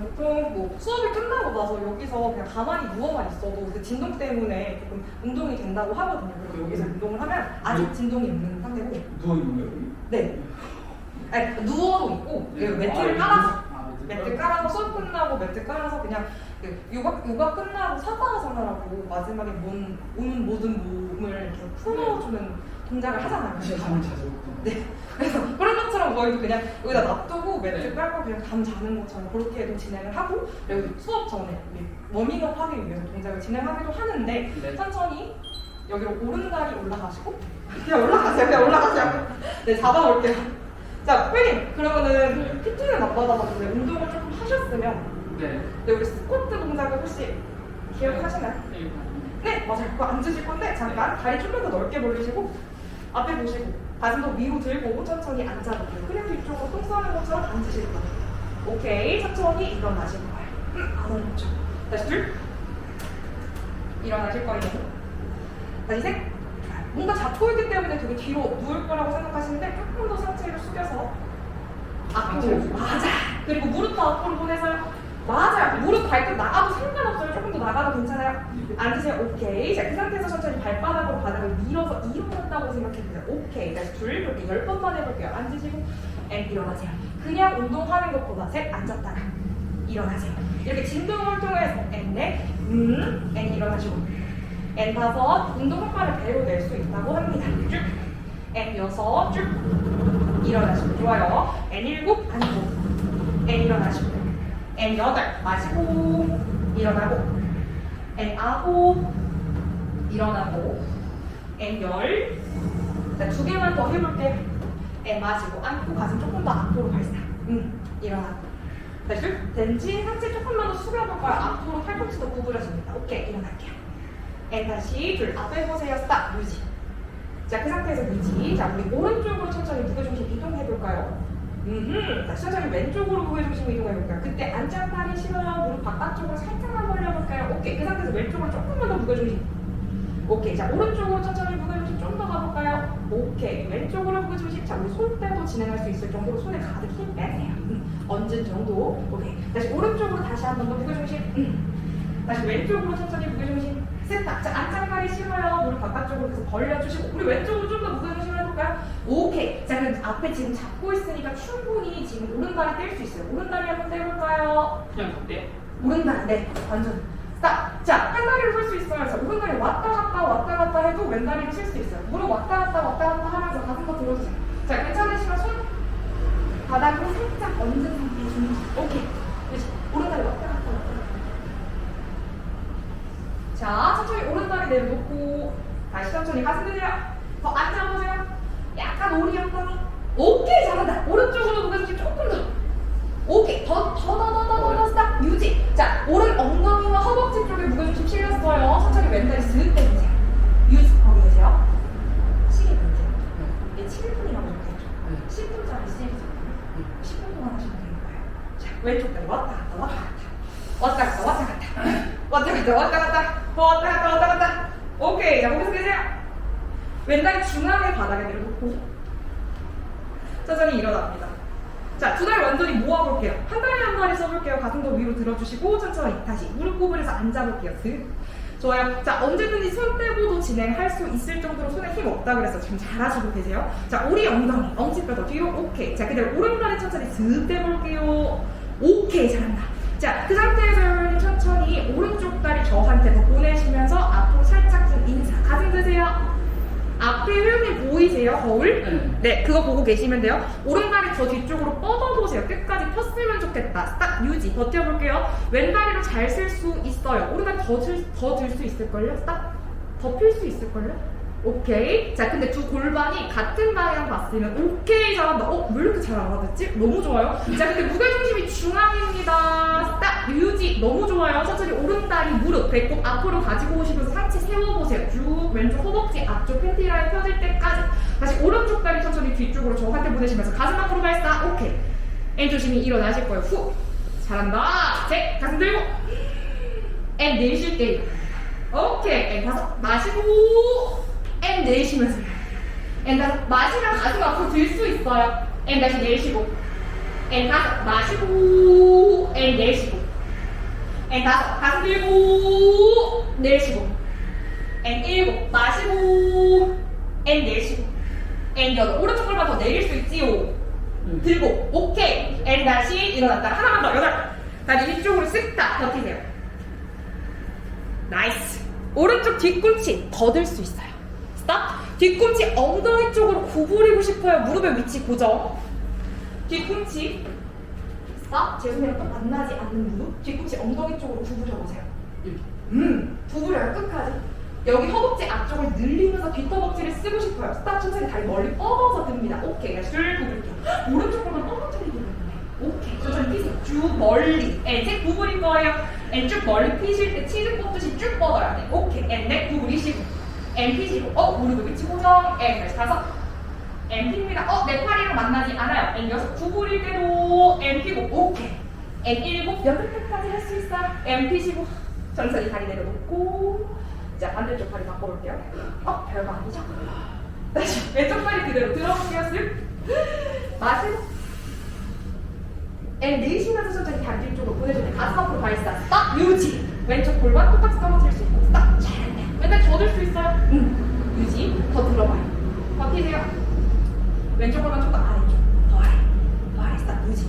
보통 뭐 수업이 끝나고 나서 여기서 그냥 가만히 누워만 있어도 그 진동 때문에 조금 운동이 된다고 하거든요. 그리고 여기서 운동을 하면 아직 진동이 없는 상태고. 누워 있는 거예요? 여기? 네. 아니, 누워도 있고, 네. 그 매트를 아, 깔아서. 아, 매트 매트 깔아서 수업 끝나고 매트 깔아서 그냥 그 요가, 요가 끝나고 사바아사나라고 마지막에 몸, 오는 모든 몸을 이렇게 풀어주는 동작을 하잖아요. 자주 못 네. 그래서 그런 것처럼 저희도 그냥 여기다 놔두고 매트 네. 깔고 그냥 잠 자는 것처럼 그렇게도 진행을 하고 그리고 수업 전에 우리 워밍업 하기 위해서 동작을 진행하기도 하는데 네. 천천히 여기로 오른다리 올라가시고 그냥 올라가세요. 그냥 올라가세요. 네, 잡아볼게요. 자, 선생님 그러면은 PT는 안 받아봤는데 운동을 조금 하셨으면 네. 네, 우리 스쿼트 동작을 혹시 기억하시나요? 네, 맞아요. 그거 앉으실 건데 잠깐 다리 좀만 더 넓게 벌리시고 앞에 보시고 가슴도 위로 들고 천천히 앉아볼게요. 그냥 뒤쪽으로 똥 싸는 것처럼 앉으실 거예요. 오케이, 천천히 일어나실 거예요. 음, 안 어렵죠. 다시 둘. 일어나실 거예요. 다시 셋. 뭔가 잡고 있기 때문에 되게 뒤로 누울 거라고 생각하시는데 조금 더 상체를 숙여서 앞으로 맞아. 그리고 무릎도 앞으로 보내서요. 맞아요. 무릎 발끝 나가도 상관없어요. 조금 더 나가도 괜찮아요. 앉으세요. 오케이. 자, 그 상태에서 천천히 발바닥으로 바닥을 밀어서 일어났다고 생각해보세요. 오케이. 다시 둘, 이렇게 열 번만 해볼게요. 앉으시고, 앤 일어나세요. 그냥 운동하는 것보다 셋, 앉았다가 일어나세요. 이렇게 진동을 통해서 앤 넷, 음, 앤 일어나시고, 앤 다섯, 운동 효과를 배로 낼 수 있다고 합니다. 쭉, 앤 여섯, 쭉, 일어나시고, 좋아요. 앤 일곱, 앉고, 앤 일어나시고, 앤 여덟, 마시고, 일어나고, 앤 아홉 일어나고 앤 열. 자, 두 개만 더 해볼게. 앤 마시고 안고 가슴 조금 더 앞으로 발사. 응. 일어나고. 둘. 벤치 상체 조금만 더 숙여볼까요? 앞으로 팔꿈치 더 구부려줍니다. 오케이. 일어날게요. 앤 다시 둘. 앞에 보세요. 스탑. 유지. 자, 그 상태에서 유지. 자, 우리 오른쪽으로 천천히 무게중심 이동해볼까요? 음, 자, 천천히 왼쪽으로 무게중심 이동해볼까요? 그때 안짱다리 싫어요. 무릎 바깥쪽으로 살짝만 벌려볼까요? 오케이. 그 상태에서 왼쪽으로 조금만 더 무게 중심. 오케이. 자, 오른쪽으로 천천히 무게 중심 좀 더 가볼까요? 오케이. 왼쪽으로 무게 중심. 자, 우리 손때도 진행할 수 있을 정도로 손에 가득 힘 빼세요. 음, 얹은 정도. 오케이. 다시 오른쪽으로 다시 한 번 더 무게 중심. 음. 다시 왼쪽으로 천천히 무게 중심. 세탁. 자, 안짱다리 싫어요. 무릎 바깥쪽으로 계속 벌려주시고. 우리 왼쪽으로 좀 오케이. 자, 그럼 앞에 지금 잡고 있으니까 충분히 지금 오른다리 뗄수 있어요. 오른다리 한번 떼볼까요? 그냥 어때? 오른다리, 네, 완전. 스탑. 자, 한 다리로 설수 있어요. 자, 오른다리 왔다 갔다 왔다 갔다 해도 왼다리로 쉴수 있어요. 무릎 왔다 갔다 왔다 갔다 하면서 가슴 더 들어주세요. 자, 괜찮으시면 손 바닥으로 살짝 얹은 상태 주무시 오케이. 그렇지. 오른다리 왔다 갔다 왔다 갔다. 자, 천천히 오른다리 내려놓고 다시 천천히 가슴 들려. 더 앉아 보세요. 약간 오리 엉덩이. 오케이, 잘한다. 오른쪽으로 무게중심 조금 더. 오케이. 더, 더, 더, 더, 더, 더, 더, 스탑. 유지. 자, 오른 엉덩이와 허벅지 쪽에 무게중심 실렸어요. 천천히 왼다리 슥 빼주세요. 유지. 거기 계세요. 시계 볼게요. 이게 7분이라고 적혀있죠. 10분짜리 시리즈거든요. 10분 동안 하시면 거예요. 자, 왼쪽 다리 왔다 갔다 왔다 갔다. 왔다 갔다 왔다 갔다. 왔다 갔다 왔다 갔다. 더 왔다 갔다 왔다 갔다. 오케이. 자, 거기서 계세요. 왼다리 중앙에 바닥에 내려놓고 천천히 일어납니다. 자, 두 다리 완전히 모아볼게요. 한 다리 한 다리 써볼게요. 가슴 더 위로 들어주시고 천천히 다시 무릎 구부려서 앉아볼게요. 슥. 좋아요. 자, 언제든지 손 떼고도 진행할 수 있을 정도로 손에 힘 없다 그래서 지금 잘하시고 계세요. 자, 우리 엉덩이, 더 뒤로. 오케이. 자, 그대로 오른다리 천천히 슥 떼볼게요. 오케이. 잘한다. 자, 그 상태에서 여러분 천천히 오른쪽 다리 저한테 더 보내시면서 앞으로 살짝 좀 인사. 가슴 드세요. 앞에 회원님 보이세요? 거울? 네. 네, 그거 보고 계시면 돼요. 오른다리 저 뒤쪽으로 뻗어보세요. 끝까지 폈으면 좋겠다. 딱 유지, 버텨볼게요. 왼다리로 잘 쓸 수 있어요. 오른다리 더들 수 있을걸요? 딱더필수 있을걸요? 오케이. 자, 근데 두 골반이 같은 방향 봤으면 오케이 잘한다. 어, 왜 이렇게 잘 알아듣지? 너무 좋아요. 자, 근데 무게중심이 중앙입니다. 딱 유지 너무 좋아요. 천천히 오른다리 무릎 배꼽 앞으로 가지고 오시면서 상체 세워보세요. 쭉 왼쪽 허벅지 앞쪽 팬티 라인 펴질 때까지. 다시 오른쪽 다리 천천히 뒤쪽으로 저한테 보내시면서 가슴 앞으로 발사. 오케이. 앤 조심히 일어나실 거예요. 후. 잘한다. 셋. 가슴 들고. 앤 내쉴 때. 오케이. 앤 다섯. 마시고. 앤 내쉬면서. 앤 다섯. 마시면 가슴 앞으로 들 수 있어요. 앤 다시 내쉬고. 앤 다섯. 마시고. 앤 내쉬고. 앤 다섯 가슴 들고 내쉬고 앤 일곱 마시고 앤 내쉬고 앤 여덟 오른쪽 골반 더 내릴 수 있지요 들고 오케이 앤 다시 일어났다 하나만 더 여덟 다리 이쪽으로 쓱다 버티세요 나이스 오른쪽 뒤꿈치 더 들 수 있어요 스탑 뒤꿈치 엉덩이 쪽으로 구부리고 싶어요. 무릎의 위치 고정. 뒤꿈치. 스탑 죄송해요. 또 만나지 않는 무릎. 뒤꿈치 엉덩이 쪽으로 구부려 보세요. 음 구부려요. 끝까지. 여기 허벅지 앞쪽을 늘리면서 뒷허벅지를 쓰고 싶어요. 스탑 천천히 다리 멀리 뻗어서 듭니다. 오케이. 다시 줄 구부릴게요. 오른쪽 골반 떨어뜨리기 때문에. 오케이. 천천히 피세요. 쭉 멀리. 앤책 구부릴 거예요. 앤쭉 멀리 피실 때 치즈 뽑듯이 쭉 뻗어야 돼. 오케이. 앤넥 구부리시고 앤 피시고 어 무릎을 위치 고정 앤 다시 가서 앤 핍니다. 어내 팔이랑 만나지 않아요. 앤 여섯. 구부릴 때도 앤 피고 오케이. 앤 일곱. 여덟 개까지 할수앤 피시고 천천히 다리 내려놓고. 자 반대쪽 다리 바꿔볼게요. 어 별거 아니죠? 다시 왼쪽 다리 그대로 들어볼게요 쓱 마시고 앤 내쉬면서 천천히 다리 뒤쪽으로 보내줄 때 가슴 앞으로 발사. 스탑 유지. 왼쪽 골반 똑같이 떨어질 수 잘한다 맨날 더 들 수 있어요? 응. 유지? 더 들어봐요. 버티세요. 왼쪽 좀더 아래쪽. 더 아래. 더 아래. 스탑 유지.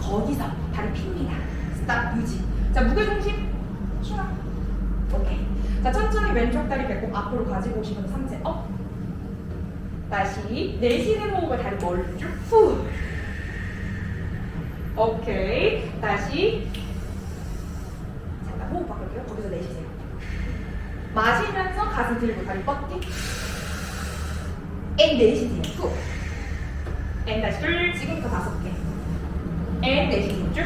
거기서 다리 핍니다. 스탑 유지. 자 무게중심. 슈아 오케이. 자 천천히 왼쪽 다리 배꼽 앞으로 가지고 오시면 삼재 업. 다시 내쉬는 호흡을 다리 멀리 쭉 후. 오케이. 다시. 잠깐 호흡 바꿀게요. 거기서 내쉬세요. 마시면서 가슴 들고 다리 뻗기. 앤 내쉬세요. 후. 앤 다시 둘. 지금부터 다섯 개. 앤 내쉬세요. 쭉.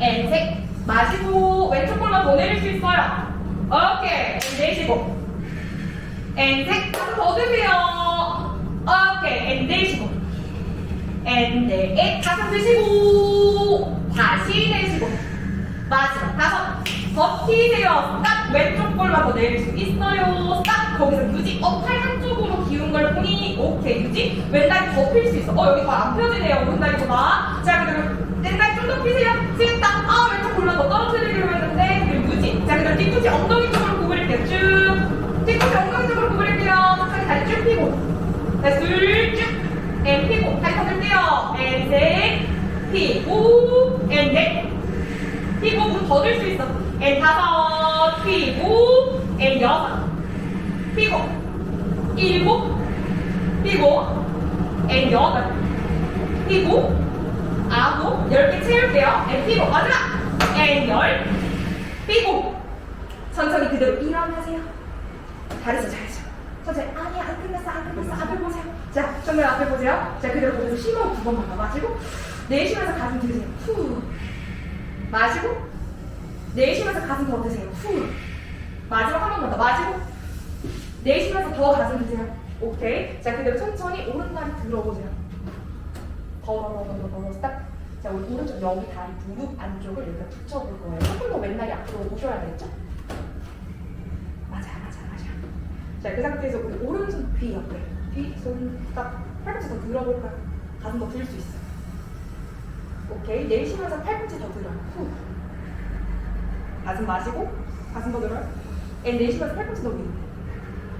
앤 셋. 마시고 왼쪽 더 내릴 수 있어요. 오케이. 앤 내쉬고. 앤 셋. 가슴 더 드세요. 오케이. 앤 내쉬고. 앤네 가슴 드시고 다시 내쉬고 마지막 다섯 버티세요. 딱 왼쪽 골만 더 내릴 수 있어요. 딱 거기서 유지. 어 팔 한쪽으로 기운 걸 보니 오케이 유지. 왼다리 더 필 수 있어. 어 여기 더안 펴지네요. 오른다리보다 자 그러면 왼다리 좀 더 피세요. 지금 딱 아 왼쪽 골만 더 떨어뜨리기로 했는데 그리고 유지. 자 그다음 뒤꿈치 엉덩이 쪽으로 구부릴게요. 쭉. 뒤꿈치 엉덩이 쪽으로 구부릴게요. 천천히 다리 쭉 펴고. 다시 둘 쭉. 앤 피고. 다리 더 들게요. 앤 셋. 피고. 앤 넷. 피고. 물더들 수 있어 앤 다섯 피고 앤 여섯. 피고 일곱 피고 앤 여덟. 피고 아홉 열 개 채울게요. 앤 피고 마지막. 앤열. 피고 천천히 그대로 일어나세요. 잘했어 잘했어 천천히. 아니야 안 끝났어 안 끝났어. 앞에 보세요. 자 정말 앞에 보세요. 자 그대로 보면서 심호흡 두 번만 더 마시고. 내쉬면서 가슴 들으세요. 후. 마시고 내쉬면서 가슴 더 드세요. 후. 마지막 한 번만 더. 마시고 내쉬면서 더 가슴 드세요. 오케이. 자 그대로 천천히 오른다리 들어보세요. 더더더더더 스탑. 자 우리 오른쪽 여기 다리 무릎 안쪽을 여기다 붙여볼 거예요. 조금 더 왼다리 앞으로 오셔야 되겠죠? 맞아 맞아 맞아. 자, 그 상태에서 우리 오른손 귀 옆에. 귀, 손, 딱 팔꿈치 더 들어볼까요? 가슴 더들수 있어. 오케이. 내쉬면서 팔꿈치 더 들어요. 후. 가슴 마시고, 가슴 더 들어요. 앤 내쉬면서 팔꿈치 더 위로.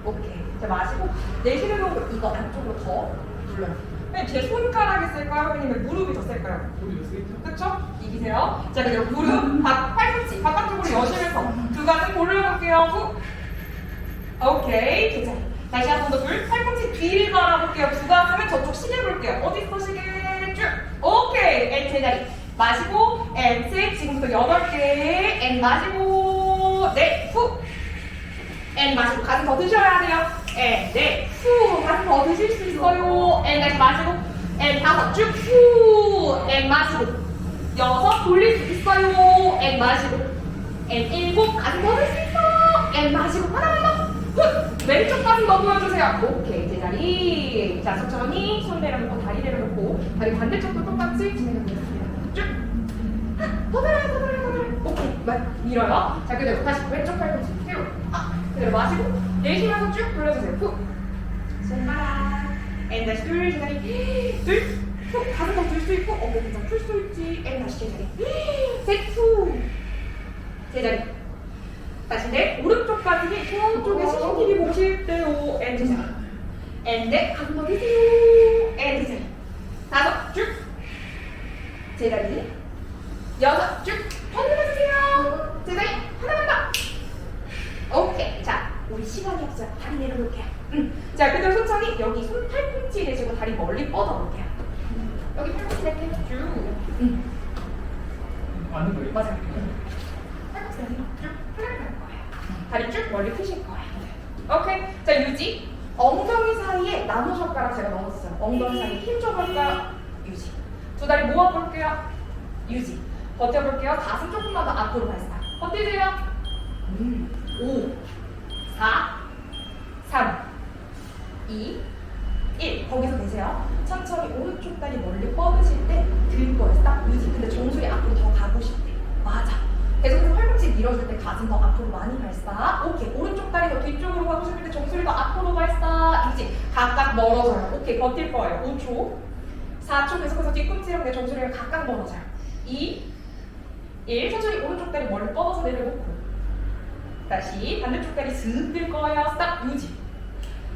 오케이. 자, 마시고, 내쉬는 호흡 이거 안쪽으로 더 눌러요. 네, 제 손가락이 쓸까요? 아니면 무릎이 더 쓸까요? 그쵸? 이기세요. 자, 그리고 무릎, 바, 팔꿈치 바깥쪽으로 여시면서 두 가슴 올려볼게요. 후. 오케이. 괜찮아. 다시 한 번 더 둘. 팔꿈치 뒤를 바라볼게요. 두 가슴을 저쪽 시계 볼게요. 어디 있어 시계? 쭉. 오케이. 앤 제자리. 마시고, 앤 셋. 지금부터 여덟 개. 앤 마시고, 넷. 후. 앤 마시고 가슴 더 드셔야 돼요. 앤 넷. 후. 가슴 더 드실 수 있어요. 앤 다시 마시고, 앤 다섯. 쭉. 후. 앤 마시고. 여섯 돌릴 수 있어요. 앤 마시고. 앤 일곱 가슴 더들수 있어. 앤 마시고 하나만 더. 훗! 왼쪽 가슴 더 보여주세요. 오케이 제자리. 자 천천히 손 내려놓고 다리 내려놓고 다리 반대쪽도 똑같이 진행해보겠습니다. 쭉. 들어요 더 들어요. 오케이 마- 밀어요. 자 그대로 다시 왼쪽 팔꿈치 쭉. 아 그대로 마시고 내쉬면서 쭉 돌려주세요. 후. 손가락. 앤 다시 둘 제자리. 둘. 후. 가슴 더들수 있고 어깨 긴장 풀수 있지. 앤 다시 제자리. 셋 후. 제자리. 다시 내 오른쪽까지 저쪽에서 신기리 보실 때요. 앤 제자리. 앤네 가슴 더 드세요. 앤 제자리. 다섯 쭉. 제자리. 여섯 쭉. 벌려주세요. 제자리. 하나만 더. 오케이. 자, 우리 시간이 없어요. 다리 내려놓을게요. 음. 자, 그대로 천천히 여기 손 팔꿈치 대시고 다리 멀리 뻗어볼게요. 여기 팔꿈치 이렇게 쭉. 음. 맞는 거예요? 맞아요. 팔꿈치 다리 쭉 플랫할 거예요. 다리 쭉 멀리 펴실 거예요. 오케이. 자, 유지. 엉덩이 사이에 나무 젓가락 제가 넣었어요. 엉덩이 사이에 힘 줘볼까요? 유지. 두 다리 모아볼게요. 유지. 버텨볼게요. 가슴 조금만 더 앞으로 발사. 버티세요. 음. 5, 4, 3, 2, 1. 거기서 계세요. 천천히 오른쪽 다리 멀리 뻗으실 때 들 거예요. 딱 유지. 근데 정수리 앞으로 더 가고 싶대. 맞아. 계속해서 팔꿈치 밀어줄 때 가슴 더 앞으로 많이 발사. 오케이. 오른쪽 다리 더 뒤쪽으로 가고 싶을 때 정수리 더 앞으로 발사. 유지. 각각 멀어져요. 오케이. 버틸 거예요. 5초. 4초 계속해서 뒤꿈치랑 내 정수리를 각각 멀어져요. 2, 1. 천천히 오른쪽 다리 멀리 뻗어서 내려놓고. 다시 반대쪽 다리 슥들 거예요. 스탑 유지.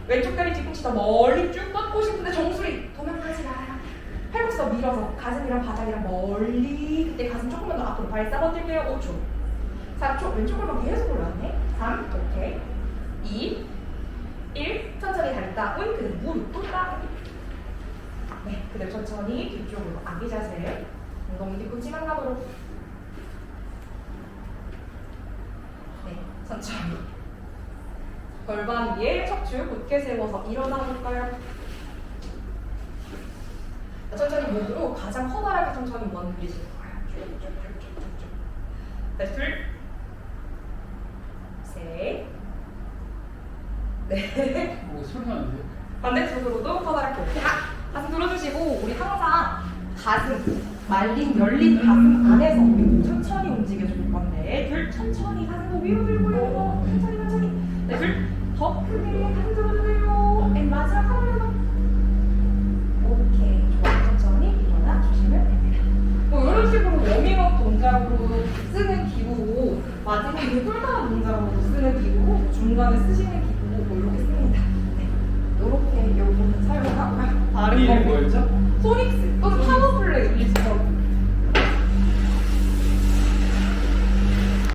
왼쪽 다리 뒤꿈치 더 멀리 쭉 뻗고 싶은데 정수리 도망가지 말아요. 팔꿈치 더 밀어서 가슴이랑 바닥이랑 멀리 그때 가슴 조금만 더 앞으로 발사 버틸게요. 5초. 4초 왼쪽으로만 계속 올라왔네. 3 오케이. 2 1 천천히 다리 따군 그대로 무릎 또 따군 네 그대로 천천히 뒤쪽으로 아기 자세 엉덩이 뒤꿈치만 가도록 네 천천히 골반 위에 척추 곧게 세워서 일어나 볼까요? 천천히 목으로 가장 허다하게 천천히 원 늘리실 거예요. 쭉쭉쭉쭉쭉. 다시 둘, 셋, 넷. 뭐 나는데요? 반대쪽으로도 허다랗게. 자, 가슴 들어주시고 우리 항상 가슴 말린 열린 가슴 안에서 천천히 움직여줄 건데 둘 천천히 가슴 더 위로 들고요. 천천히 천천히. 네, 둘더 크게 가슴 들